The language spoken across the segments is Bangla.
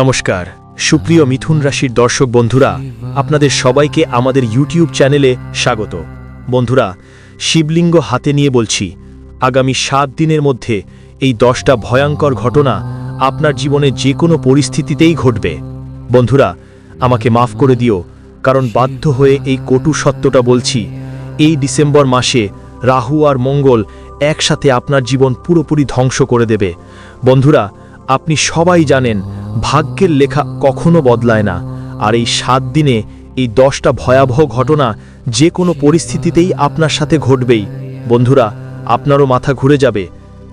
নমস্কার, সুপ্রিয় মিথুন রাশির দর্শক বন্ধুরা, আপনাদের সবাইকে আমাদের ইউটিউব চ্যানেলে স্বাগত। বন্ধুরা, শিবলিঙ্গ হাতে নিয়ে বলছি, আগামী সাত দিনের মধ্যে এই দশটা ভয়ঙ্কর ঘটনা আপনার জীবনে যে কোনো পরিস্থিতিতেই ঘটবে। বন্ধুরা, আমাকে মাফ করে দিও, কারণ বাধ্য হয়ে এই কটু সত্যটা বলছি, এই ডিসেম্বর মাসে রাহু আর মঙ্গল একসাথে আপনার জীবন পুরোপুরি ধ্বংস করে দেবে। বন্ধুরা, আপনি সবাই জানেন ভাগ্যের লেখা কখনো বদলায় না। আর এই সাত দিনে এই দশটা ভয়াবহ ঘটনা যে কোনো পরিস্থিতিতেই আপনার সাথে ঘটবেই। বন্ধুরা, আপনারও মাথা ঘুরে যাবে,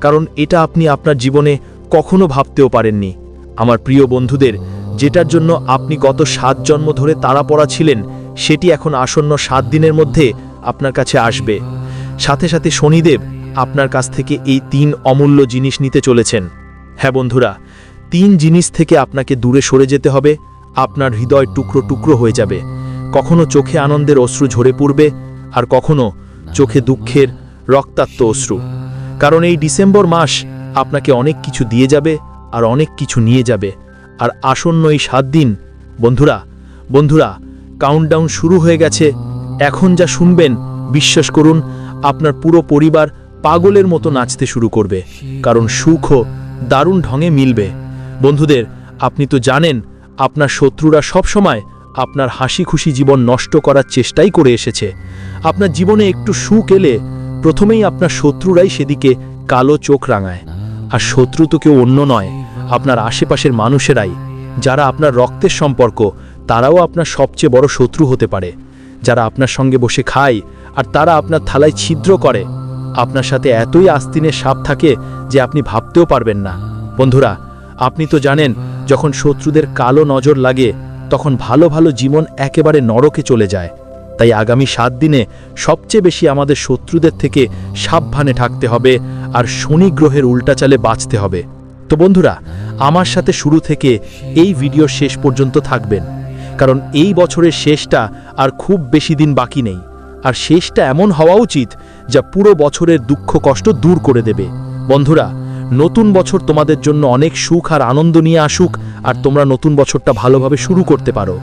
কারণ এটা আপনি আপনার জীবনে কখনো ভাবতেও পারেননি। আমার প্রিয় বন্ধুদের, যেটার জন্য আপনি গত সাত জন্ম ধরে তাড়া পড়া ছিলেন, সেটি এখন আসন্ন সাত দিনের মধ্যে আপনার কাছে আসবে। সাথে সাথে শনিদেব আপনার কাছ থেকে এই তিন অমূল্য জিনিস নিতে চলেছেন। হ্যাঁ বন্ধুরা তিন জিনিস থেকে আপনাকে দূরে সরে যেতে হবে, আপনার হৃদয় টুকরো টুকরো হয়ে যাবে। কখনো চোখে আনন্দের অশ্রু ঝরে পড়বে, আর কখনো চোখে দুঃখের রক্তাক্ত অশ্রু। কারণ এই ডিসেম্বর মাস আপনাকে অনেক কিছু দিয়ে যাবে আর অনেক কিছু নিয়ে যাবে। আর আসন্ন এই সাত দিন, বন্ধুরা বন্ধুরা কাউন্টডাউন শুরু হয়ে গেছে। এখন যা শুনবেন, বিশ্বাস করুন, আপনার পুরো পরিবার পাগলের মতো নাচতে শুরু করবে। কারণ সুখও দারুণ ঢঙে মিলবে। বন্ধুদের, আপনি তো জানেন, আপনার শত্রুরা সব সময় আপনার হাসি খুশি জীবন নষ্ট করার চেষ্টাই করে এসেছে। আপনার জীবনে একটু সুখ এলে প্রথমেই আপনার শত্রুরাই সেদিকে কালো চোখ রাঙায়। আর শত্রু তো কেউ অন্য নয়, আপনার আশেপাশের মানুষেরাই। যারা আপনার রক্তের সম্পর্ক, তারাও আপনার সবচেয়ে বড় শত্রু হতে পারে। যারা আপনার সঙ্গে বসে খায়, আর তারা আপনার থালায় ছিদ্র করে। আপনার সাথে এতই আস্তিনের সাপ থাকে যে আপনি ভাবতেও পারবেন না। বন্ধুরা আপনি তো জানেন, যখন শত্রুদের কালো নজর লাগে, তখন ভালো ভালো জীবন একেবারে নরকে চলে যায়। তাই আগামী সাত দিনে সবচেয়ে বেশি আমাদের শত্রুদের থেকে সাবধানে থাকতে হবে আর শনি গ্রহের উল্টাচালে বাঁচতে হবে। তো বন্ধুরা, আমার সাথে শুরু থেকে এই ভিডিও শেষ পর্যন্ত থাকবেন, কারণ এই বছরের শেষটা আর খুব বেশি দিন বাকি নেই। আর শেষটা এমন হওয়া উচিত যা পুরো বছরের দুঃখ কষ্ট দূর করে দেবে। বন্ধুরা নতুন বছর তোমাদের জন্য অনেক সুখ আর আনন্দ নিয়ে আসুক, আর তোমরা নতুন বছরটা ভালোভাবে শুরু করতে পারো।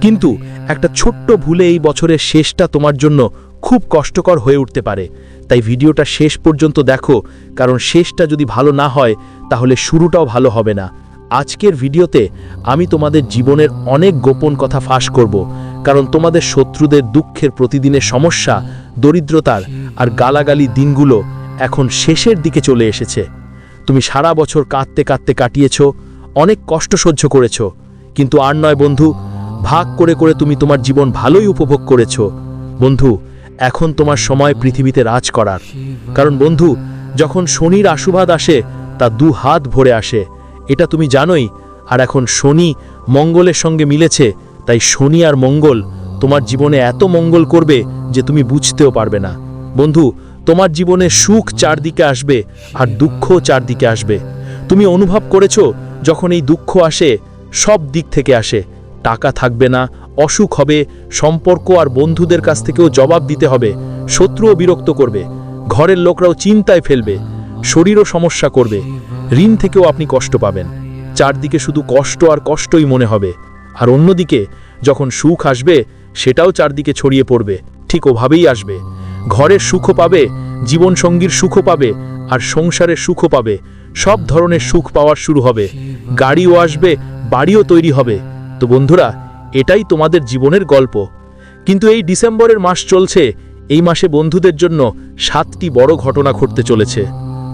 কিন্তু একটা ছোট্ট ভুলে এই বছরের শেষটা তোমার জন্য খুব কষ্টকর হয়ে উঠতে পারে। তাই ভিডিওটা শেষ পর্যন্ত দেখো, কারণ শেষটা যদি ভালো না হয়, তাহলে শুরুটাও ভালো হবে না। আজকের ভিডিওতে আমি তোমাদের জীবনের অনেক গোপন কথা ফাঁস করব, কারণ তোমাদের শত্রুদের দুঃখের প্রতিদিনের সমস্যা, দরিদ্রতার আর গালাগালি দিনগুলো এখন শেষের দিকে চলে এসেছে। তুমি সারা বছর কাঁদতে কাঁদতে কাটিয়েছ, অনেক কষ্ট সহ্য করেছ, কিন্তু আর নয় বন্ধু, ভাগ করে করে তুমি তোমার জীবন ভালোই উপভোগ করেছ। বন্ধু, এখন তোমার সময় পৃথিবীতে রাজ করার। কারণ বন্ধু, যখন শনির আশুবাদ আসে, তা দু হাত ভরে আসে। এটা তুমি জানোই, আর এখন শনি মঙ্গলের সঙ্গে মিলেছে, তাই শনি আর মঙ্গল তোমার জীবনে এত মঙ্গল করবে যে তুমি বুঝতেও পারবে না। বন্ধু তোমার জীবনে সুখ চারদিকে আসবে আর দুঃখ চারদিকে আসবে। তুমি অনুভব করেছ, যখন এই দুঃখ আসে, সব দিক থেকে আসে। টাকা থাকবে না, অসুখ হবে, সম্পর্ক আর বন্ধুদের কাছ থেকেও জবাব দিতে হবে, শত্রুও বিরক্ত করবে, ঘরের লোকরাও চিন্তায় ফেলবে, শরীরও সমস্যা করবে, ঋণ থেকেও আপনি কষ্ট পাবেন। চারদিকে শুধু কষ্ট আর কষ্টই মনে হবে, আর অন্যদিকে যখন সুখ আসবে, সেটাও চারদিকে ছড়িয়ে পড়বে, ঠিক ওভাবেই আসবে। ঘরের সুখও পাবে, জীবনসঙ্গীর সুখও পাবে, আর সংসারের সুখও পাবে। সব ধরনের সুখ পাওয়ার শুরু হবে। গাড়িও আসবে, বাড়িও তৈরি হবে। তো বন্ধুরা, এটাই তোমাদের জীবনের গল্প। কিন্তু এই ডিসেম্বরের মাস চলছে। এই মাসে বন্ধুদের জন্য সাতটি বড় ঘটনা ঘটতে চলেছে।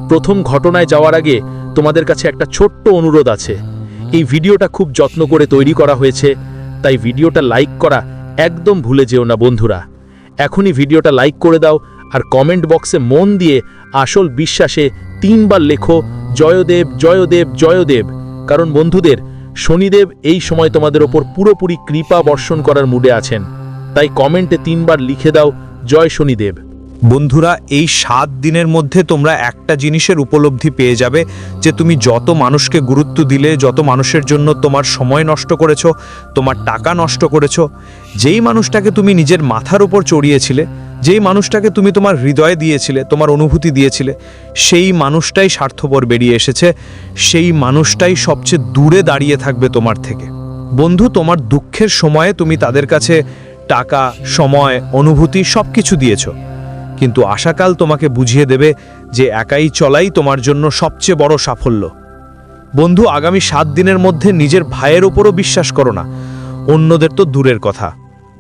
প্রথম ঘটনায় যাওয়ার আগে তোমাদের কাছে একটা ছোট্ট অনুরোধ আছে। এই ভিডিওটা খুব যত্ন করে তৈরি করা হয়েছে। তাই ভিডিওটা লাইক করা একদম ভুলে যেও না বন্ধুরা। এখনই ভিডিওটা লাইক করে দাও আর কমেন্ট বক্সে মন দিয়ে আসল বিশ্বাসে তিনবার লেখো, জয়দেব জয়দেব জয়দেব। কারণ বন্ধুদের, শনিদেব এই সময় তোমাদের ওপর পুরোপুরি কৃপা বর্ষণ করার মুডে আছেন। তাই কমেন্টে তিনবার লিখে দাও, জয় শনিদেব। বন্ধুরা, এই সাত দিনের মধ্যে তোমরা একটা জিনিসের উপলব্ধি পেয়ে যাবে যে তুমি যত মানুষকে গুরুত্ব দিলে, যত মানুষের জন্য তোমার সময় নষ্ট করেছ, তোমার টাকা নষ্ট করেছ, যেই মানুষটাকে তুমি নিজের মাথার উপর চড়িয়েছিলে, যেই মানুষটাকে তুমি তোমার হৃদয়ে দিয়েছিলে, তোমার অনুভূতি দিয়েছিলে, সেই মানুষটাই স্বার্থপর বেরিয়ে এসেছে, সেই মানুষটাই সবচেয়ে দূরে দাঁড়িয়ে থাকবে তোমার থেকে। বন্ধু, তোমার দুঃখের সময়ে তুমি তাদের কাছে টাকা, সময়, অনুভূতি সব কিছু দিয়েছ। কিন্তু আশাকাল তোমাকে বুঝিয়ে দেবে যে একাই চলাই তোমার জন্য সবচেয়ে বড় সাফল্য। বন্ধু, আগামী সাত দিনের মধ্যে নিজের ভাইয়ের ওপরও বিশ্বাস করো না। অন্যদের তো দূরের কথা।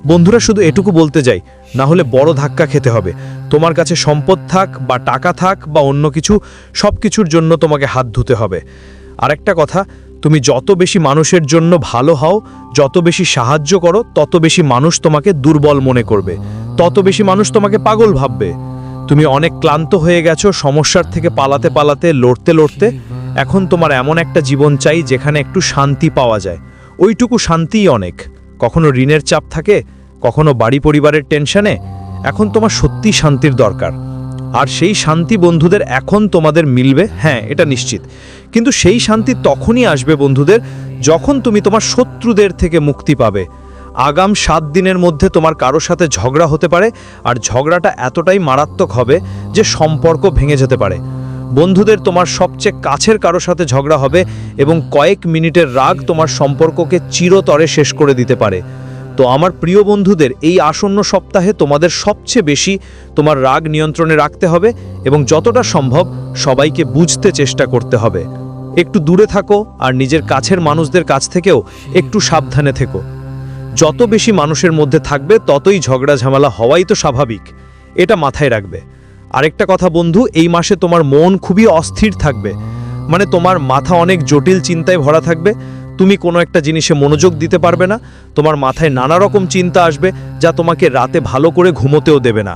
বন্ধুরা, শুধু এটুকু বলতে যাই না হলে বড় ধাক্কা খেতে হবে। তোমার কাছে সম্পদ থাক বা টাকা থাক বা অন্য কিছু সব কিছুর জন্য তোমাকে হাত ধুতে হবে। আরেকটা কথা তুমি যত বেশি মানুষের জন্য ভালো হও, যত বেশি সাহায্য করো, তত বেশি মানুষ তোমাকে দুর্বল মনে করবে। তত বেশি মানুষ তোমাকে পাগল ভাববে। তুমি অনেক ক্লান্ত হয়ে গেছো, সমস্যার থেকে পালাতে পালাতে, লড়তে লড়তে। এখন তোমার এমন একটা জীবন চাই যেখানে একটু শান্তি পাওয়া যায়। ওইটুকু শান্তিই অনেক। কখনো ঋণের চাপ থাকে, কখনো বাড়ি পরিবারের টেনশনে। এখন তোমার সত্যি শান্তির দরকার। আর সেই শান্তি বন্ধুদের এখন তোমাদের মিলবে? হ্যাঁ এটা নিশ্চিত। কিন্তু সেই শান্তি তখনই আসবে বন্ধুদের যখন তুমি তোমার শত্রুদের থেকে মুক্তি পাবে। আগাম সাত দিনের মধ্যে তোমার কারও সাথে ঝগড়া হতে পারে, আর ঝগড়াটা এতটাই মারাত্মক হবে যে সম্পর্ক ভেঙে যেতে পারে। বন্ধুদের তোমার সবচেয়ে কাছের কারও সাথে ঝগড়া হবে এবং কয়েক মিনিটের রাগ তোমার সম্পর্ককে চিরতরে শেষ করে দিতে পারে। তো আমার প্রিয় বন্ধুদের এই আসন্ন সপ্তাহে তোমাদের সবচেয়ে বেশি তোমার রাগ নিয়ন্ত্রণে রাখতে হবে এবং যতটা সম্ভব সবাইকে বুঝতে চেষ্টা করতে হবে। একটু দূরে থাকো আর নিজের কাছের মানুষদের কাছ থেকেও একটু সাবধানে থেকো। যত বেশি মানুষের মধ্যে থাকবে, ততই ঝগড়া ঝামেলা হওয়াই তো স্বাভাবিক। এটা মাথায় রাখবে। আরেকটা কথা বন্ধু, এই মাসে তোমার মন খুবই অস্থির থাকবে। মানে তোমার মাথা অনেক জটিল চিন্তায় ভরা থাকবে। তুমি কোনো একটা জিনিসে মনোযোগ দিতে পারবে না, তোমার মাথায় নানা রকম চিন্তা আসবে যা তোমাকে রাতে ভালো করে ঘুমোতেও দেবে না।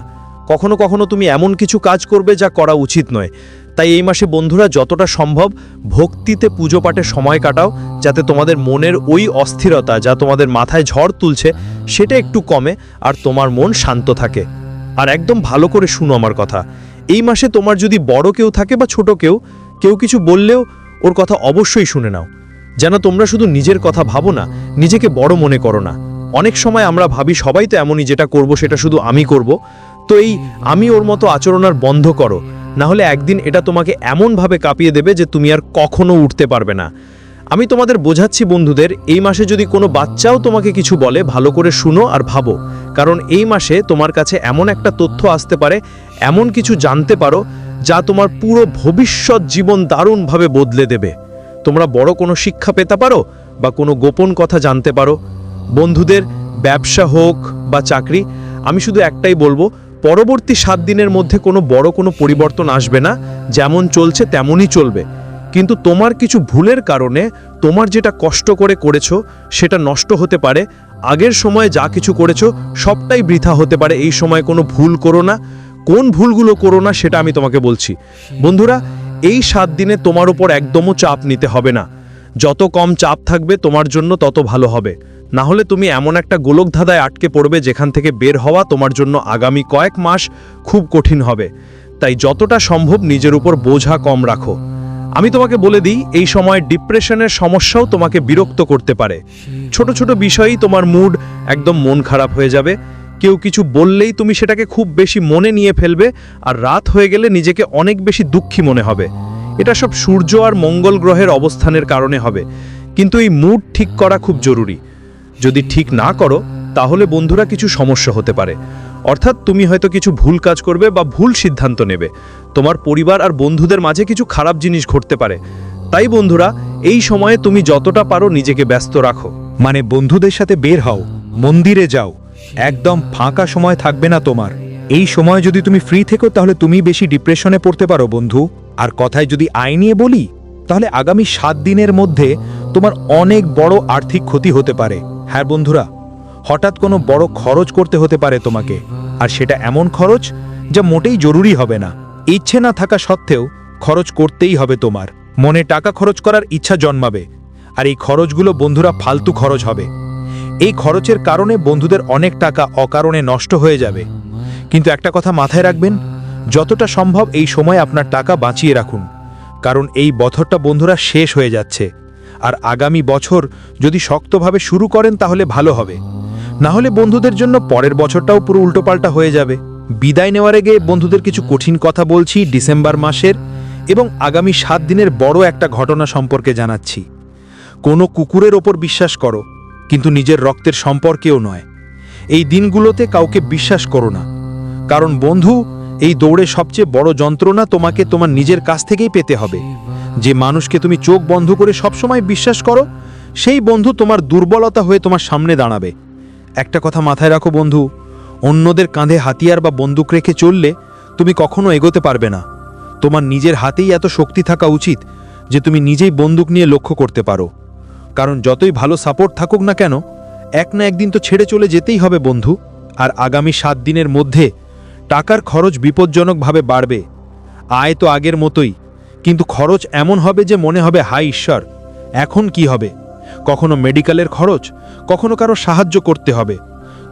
কখনো কখনো তুমি এমন কিছু কাজ করবে যা করা উচিত নয়। তাই এই মাসে বন্ধুরা যতটা সম্ভব ভক্তিতে পুজো পাঠে সময় কাটাও, যাতে তোমাদের মনের ওই অস্থিরতা যা তোমাদের মাথায় ঝড় তুলছে সেটা একটু কমে আর তোমার মন শান্ত থাকে। আর একদম ভালো করে শুনো আমার কথা। এই মাসে তোমার যদি বড় কেউ থাকে বা ছোট কেউ কেউ কিছু বললেও ওর কথা অবশ্যই শুনে নাও। যেন তোমরা শুধু নিজের কথা ভাবো না, নিজেকে বড় মনে করো না। অনেক সময় আমরা ভাবি, সবাই তো এমনই, যেটা করব সেটা শুধু আমি করব। তো এই আমি ওর মতো আচরণ আর বন্ধ করো। না হলে একদিন এটা তোমাকে এমনভাবে কাঁপিয়ে দেবে যে তুমি আর কখনো উঠতে পারবে না। আমি তোমাদের বোঝাচ্ছি বন্ধুদের, এই মাসে যদি কোনো বাচ্চাও তোমাকে কিছু বলে, ভালো করে শুনো আর ভাবো। কারণ এই মাসে তোমার কাছে এমন একটা তথ্য আসতে পারে, এমন কিছু জানতে পারো, যা তোমার পুরো ভবিষ্যৎ জীবন দারুণভাবে বদলে দেবে। তোমরা বড় কোনো শিক্ষা পেতে পারো বা কোনো গোপন কথা জানতে পারো? বন্ধুদের ব্যবসা হোক বা চাকরি, আমি শুধু একটাই বলব, পরবর্তী সাত দিনের মধ্যে কোনো বড় কোনো পরিবর্তন আসবে না, যেমন চলছে তেমনই চলবে। কিন্তু তোমার কিছু ভুলের কারণে তোমার যেটা কষ্ট করে করেছ, সেটা নষ্ট হতে পারে। আগের সময়ে যা কিছু করেছ, সবটাই বৃথা হতে পারে। এই সময় কোনো ভুল করো না। কোন ভুলগুলো করো না, সেটা আমি তোমাকে বলছি। বন্ধুরা এই সাত দিনে তোমার উপর একদমও চাপ নিতে হবে না। যত কম চাপ থাকবে তোমার জন্য তত ভালো হবে। না হলে তুমি এমন একটা গোলকধাঁধায় আটকে পড়বে যেখান থেকে বের হওয়া তোমার জন্য আগামী কয়েক মাস খুব কঠিন হবে। তাই যতটা সম্ভব নিজের উপর বোঝা কম রাখো। আমি তোমাকে বলে দিই, এই সময় ডিপ্রেশনের সমস্যাও তোমাকে বিরক্ত করতে পারে। ছোট ছোট বিষয়েই তোমার মুড একদম মন খারাপ হয়ে যাবে। কেউ কিছু বললেই তুমি সেটাকে খুব বেশি মনে নিয়ে ফেলবে আর রাত হয়ে গেলে নিজেকে অনেক বেশি দুঃখী মনে হবে। এটা সব সূর্য আর মঙ্গল গ্রহের অবস্থানের কারণে হবে। কিন্তু এই মুড ঠিক করা খুব জরুরি। যদি ঠিক না করো, তাহলে বন্ধুরা কিছু সমস্যা হতে পারে। অর্থাৎ তুমি হয়তো কিছু ভুল কাজ করবে বা ভুল সিদ্ধান্ত নেবে। তোমার পরিবার আর বন্ধুদের মাঝে কিছু খারাপ জিনিস ঘটতে পারে। তাই বন্ধুরা, এই সময়ে তুমি যতটা পারো নিজেকে ব্যস্ত রাখো। মানে বন্ধুদের সাথে বের হও, মন্দিরে যাও। একদম ফাঁকা সময় থাকবে না তোমার। এই সময় যদি তুমি ফ্রি থেকো, তাহলে তুমি বেশি ডিপ্রেশনে পড়তে পারো, বন্ধু। আর কথায় যদি আয় নিয়ে বলি, তাহলে আগামী সাত দিনের মধ্যে তোমার অনেক বড় আর্থিক ক্ষতি হতে পারে। হ্যাঁ বন্ধুরা, হঠাৎ কোনো বড় খরচ করতে হতে পারে তোমাকে। আর সেটা এমন খরচ যা মোটেই জরুরি হবে না। ইচ্ছে না থাকা সত্ত্বেও খরচ করতেই হবে তোমার। মনে টাকা খরচ করার ইচ্ছা জন্মাবে। আর এই খরচগুলো, বন্ধুরা, ফালতু খরচ হবে। এই খরচের কারণে বন্ধুদের অনেক টাকা অকারণে নষ্ট হয়ে যাবে। কিন্তু একটা কথা মাথায় রাখবেন, যতটা সম্ভব এই সময় আপনার টাকা বাঁচিয়ে রাখুন, কারণ এই বছরটা বন্ধুরা শেষ হয়ে যাচ্ছে। আর আগামী বছর যদি শক্তভাবে শুরু করেন তাহলে ভালো হবে। না হলে বন্ধুদের জন্য পরের বছরটাও পুরো উল্টোপাল্টা হয়ে যাবে। বিদায় নেওয়ার আগে বন্ধুদের কিছু কঠিন কথা বলছি ডিসেম্বর মাসের এবং আগামী সাত দিনের বড় একটা ঘটনা সম্পর্কে জানাচ্ছি। কোনো কুকুরের ওপর বিশ্বাস করো কিন্তু নিজের রক্তের সম্পর্কেও নয়। এই দিনগুলোতে কাউকে বিশ্বাস করো না। কারণ বন্ধু, এই দৌড়ে সবচেয়ে বড় যন্ত্রণা তোমাকে তোমার নিজের কাছ থেকেই পেতে হবে। যে মানুষকে তুমি চোখ বন্ধ করে সবসময় বিশ্বাস করো, সেই বন্ধু তোমার দুর্বলতা হয়ে তোমার সামনে দাঁড়াবে। একটা কথা মাথায় রাখো বন্ধু, অন্যদের কাঁধে হাতিয়ার বা বন্দুক রেখে চললে তুমি কখনো এগোতে পারবে না। তোমার নিজের হাতেই এত শক্তি থাকা উচিত যে তুমি নিজেই বন্দুক নিয়ে লক্ষ্য করতে পারো। কারণ যতই ভালো সাপোর্ট থাকুক না কেন, এক না একদিন তো ছেড়ে চলে যেতেই হবে বন্ধু। আর আগামী সাত দিনের মধ্যে টাকার খরচ বিপজ্জনকভাবে বাড়বে। আয় তো আগের মতোই, কিন্তু খরচ এমন হবে যে মনে হবে হাই ঈশ্বর, এখন কি হবে? কখনো মেডিকেলের খরচ, কখনো কারও সাহায্য করতে হবে।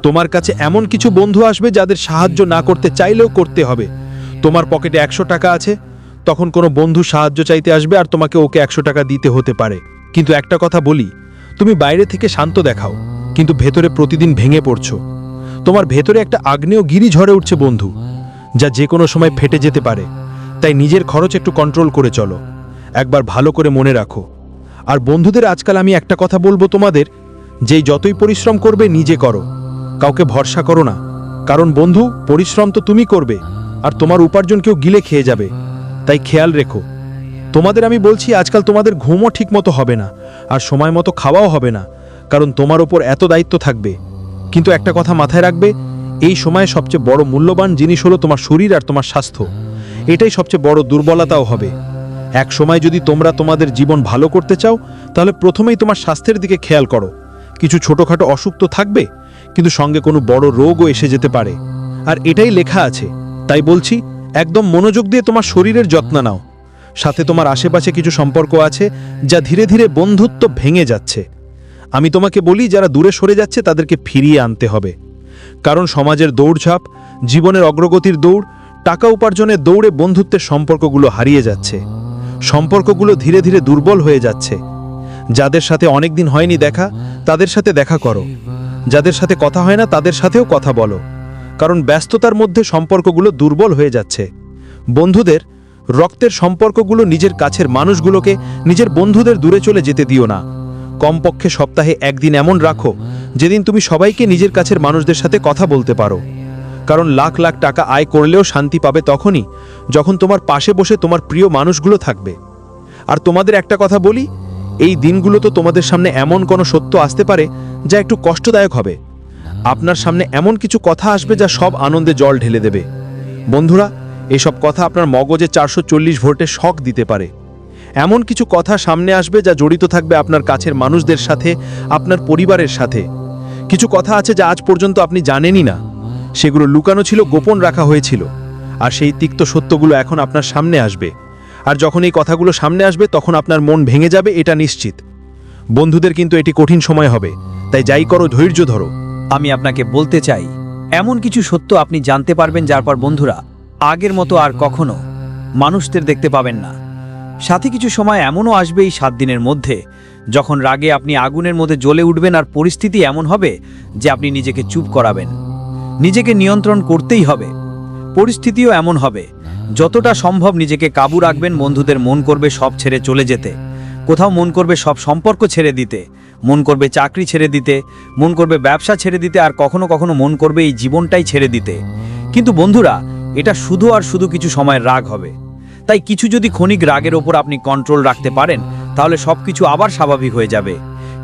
তোমার কাছে এমন কিছু বন্ধু আসবে যাদের সাহায্য না করতে চাইলেও করতে হবে। তোমার পকেটে একশো টাকা আছে, তখন কোনো বন্ধু সাহায্য চাইতে আসবে আর তোমাকে ওকে একশো টাকা দিতে হতে পারে। কিন্তু একটা কথা বলি, তুমি বাইরে থেকে শান্ত দেখাও, কিন্তু ভেতরে প্রতিদিন ভেঙে পড়ছো। তোমার ভেতরে একটা আগ্নেয় গিরি ঝরে উঠছে, বন্ধু, যা যে কোনো সময় ফেটে যেতে পারে। তাই নিজের খরচ একটু কন্ট্রোল করে চলো। একবার ভালো করে মনে রাখো। আর বন্ধুদের আজকাল আমি একটা কথা বলব তোমাদের যে যতই পরিশ্রম করবে, নিজে করো। কাউকে ভরসা করো না। কারণ বন্ধু, পরিশ্রম তো তুমি করবে, আর তোমার উপার্জন কেউ গিলে খেয়ে যাবে। তাই খেয়াল রেখো। তোমাদের আমি বলছি, আজকাল তোমাদের ঘুমও ঠিক মতো হবে না, আর সময় মতো খাওয়াও হবে না, কারণ তোমার ওপর এত দায়িত্ব থাকবে। কিন্তু একটা কথা মাথায় রাখবে, এই সময়ে সবচেয়ে বড় মূল্যবান জিনিস হলো তোমার শরীর আর তোমার স্বাস্থ্য। এটাই সবচেয়ে বড় দুর্বলতাও হবে। এক সময় যদি তোমরা তোমাদের জীবন ভালো করতে চাও, তাহলে প্রথমেই তোমার স্বাস্থ্যের দিকে খেয়াল করো। কিছু ছোটোখাটো অসুখ তো থাকবে, কিন্তু সঙ্গে কোনো বড় রোগও এসে যেতে পারে। আর এটাই লেখা আছে, তাই বলছি, একদম মনোযোগ দিয়ে তোমার শরীরের যত্ন নাও। সাথে তোমার আশেপাশে কিছু সম্পর্ক আছে যা ধীরে ধীরে বন্ধুত্ব ভেঙে যাচ্ছে। আমি তোমাকে বলি, যারা দূরে সরে যাচ্ছে, তাদেরকে ফিরিয়ে আনতে হবে। কারণ সমাজের দৌড়ঝাঁপ, জীবনের অগ্রগতির দৌড়, টাকা উপার্জনের দৌড়ে বন্ধুত্বের সম্পর্কগুলো হারিয়ে যাচ্ছে। সম্পর্কগুলো ধীরে ধীরে দুর্বল হয়ে যাচ্ছে। যাদের সাথে অনেক দিন হয়নি দেখা, তাদের সাথে দেখা করো। যাদের সাথে কথা হয় না, তাদের সাথেও কথা বলো। কারণ ব্যস্ততার মধ্যে সম্পর্কগুলো দুর্বল হয়ে যাচ্ছে। বন্ধুদের রক্তের সম্পর্কগুলো নিজের কাছের মানুষগুলোকে নিজের বন্ধুদের দূরে চলে যেতে দিও না। কমপক্ষে সপ্তাহে একদিন এমন রাখো, যেদিন তুমি সবাইকে নিজের কাছের মানুষদের সাথে কথা বলতে পারো। কারণ লাখ লাখ টাকা আয় করলেও শান্তি পাবে তখনই, যখন তোমার পাশে বসে তোমার প্রিয় মানুষগুলো থাকবে। আর তোমাদের একটা কথা বলি, এই দিনগুলো তো তোমাদের সামনে এমন কোনো সত্য আসতে পারে, যা একটু কষ্টদায়ক হবে। আপনার সামনে এমন কিছু কথা আসবে যা সব আনন্দে জল ঢেলে দেবে। বন্ধুরা এসব কথা আপনার মগজে চারশো চল্লিশ ভোল্টে শক দিতে পারে। এমন কিছু কথা সামনে আসবে যা জড়িত থাকবে আপনার কাছের মানুষদের সাথে, আপনার পরিবারের সাথে। কিছু কথা আছে যা আজ পর্যন্ত আপনি জানেনই না। সেগুলো লুকানো ছিল, গোপন রাখা হয়েছিল। আর সেই তিক্ত সত্যগুলো এখন আপনার সামনে আসবে। আর যখন এই কথাগুলো সামনে আসবে, তখন আপনার মন ভেঙে যাবে, এটা নিশ্চিত। বন্ধুদের কিন্তু এটি কঠিন সময় হবে। তাই যাই করো, ধৈর্য ধরো। আমি আপনাকে বলতে চাই, এমন কিছু সত্য আপনি জানতে পারবেন যার পর বন্ধুরা আগের মতো আর কখনো মানুষদের দেখতে পাবেন না। সাথে কিছু সময় এমনও আসবে এই সাত দিনের মধ্যে, যখন রাগে আপনি আগুনের মধ্যে জ্বলে উঠবেন আর পরিস্থিতি এমন হবে যে আপনি নিজেকে চুপ করাবেন। নিজেকে নিয়ন্ত্রণ করতেই হবে। পরিস্থিতিও এমন হবে। যতটা সম্ভব নিজেকে কাবু রাখবেন, বন্ধুদের মন করবে সব ছেড়ে চলে যেতে। কোথাও মন করবে সব সম্পর্ক ছেড়ে দিতে, মন করবে চাকরি ছেড়ে দিতে, মন করবে ব্যবসা ছেড়ে দিতে আর কখনো কখনো মন করবে এই জীবনটাই ছেড়ে দিতে। কিন্তু বন্ধুরা এটা শুধু আর শুধু কিছু সময়ের রাগ হবে। তাই কিছু যদি ক্ষণিক রাগের ওপর আপনি কন্ট্রোল রাখতে পারেন, তাহলে সব কিছু আবার স্বাভাবিক হয়ে যাবে।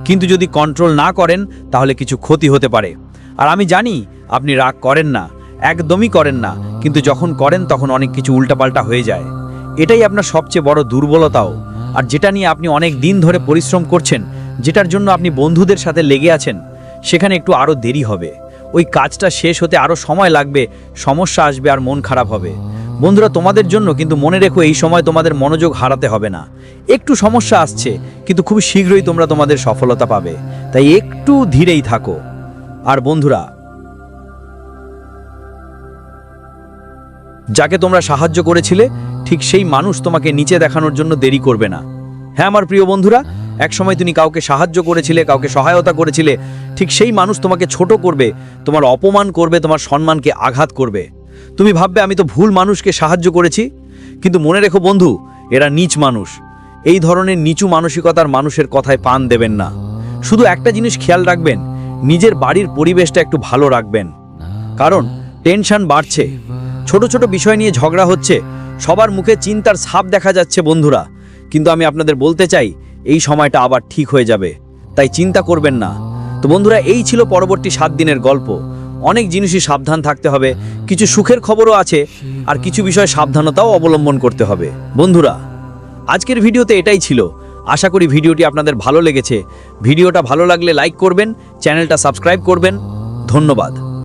কিন্তু যদি কন্ট্রোল না করেন, তাহলে কিছু ক্ষতি হতে পারে। আর আমি জানি, আপনি রাগ করেন না, একদমই করেন না, কিন্তু যখন করেন, তখন অনেক কিছু উল্টাপাল্টা হয়ে যায়। এটাই আপনার সবচেয়ে বড় দুর্বলতাও। আর যেটা নিয়ে আপনি অনেক দিন ধরে পরিশ্রম করছেন, যেটার জন্য আপনি বন্ধুদের সাথে লেগে আছেন, সেখানে একটু আরও দেরি হবে। ওই কাজটা শেষ হতে আরও সময় লাগবে, সমস্যা আসবে আর মন খারাপ হবে। বন্ধুরা, তোমাদের জন্য কিন্তু মনে রেখো এই সময় তোমাদের মনোযোগ হারাতে হবে না। একটু সমস্যা আসছে, কিন্তু খুব শীঘ্রই তোমরা তোমাদের সফলতা পাবে। তাই একটু ধীরেই থাকো। আর বন্ধুরা, যাকে তোমরা সাহায্য করেছিলে, ঠিক সেই মানুষ তোমাকে নিচে দেখানোর জন্য দেরি করবে না। হ্যাঁ আমার প্রিয় বন্ধুরা একসময় তুমি কাউকে সাহায্য করেছিলে, কাউকে সহায়তা করেছিলে, ঠিক সেই মানুষ তোমাকে ছোট করবে, তোমার অপমান করবে, তোমার সম্মানকে আঘাত করবে। তুমি ভাববে, আমি তো ভুল মানুষকে সাহায্য করেছি। কিন্তু মনে রেখো বন্ধু, এরা নীচ মানুষ। এই ধরনের নিচু মানসিকতার মানুষের কথায় পান দেবেন না। শুধু একটা জিনিস খেয়াল রাখবেন, নিজের বাড়ির পরিবেশটা একটু ভালো রাখবেন। কারণ, টেনশন বাড়ছে। ছোট ছোট বিষয় নিয়ে ঝগড়া হচ্ছে, সবার মুখে চিন্তার ছাপ দেখা যাচ্ছে বন্ধুরা। কিন্তু আমি আপনাদের বলতে চাই এই সময়টা আবার ঠিক হয়ে যাবে। তাই চিন্তা করবেন না। তো বন্ধুরা, এই ছিল পরবর্তী সাত দিনের গল্প। অনেক জিনিসই সাবধান থাকতে হবে। কিছু সুখের খবরও আছে আর কিছু বিষয় সাবধানতাও অবলম্বন করতে হবে। বন্ধুরা, আজকের ভিডিওতে এটাই ছিল। আশা করি ভিডিওটি আপনাদের ভালো লেগেছে। ভিডিওটা ভালো লাগলে লাইক করবেন, চ্যানেলটা সাবস্ক্রাইব করবেন। ধন্যবাদ।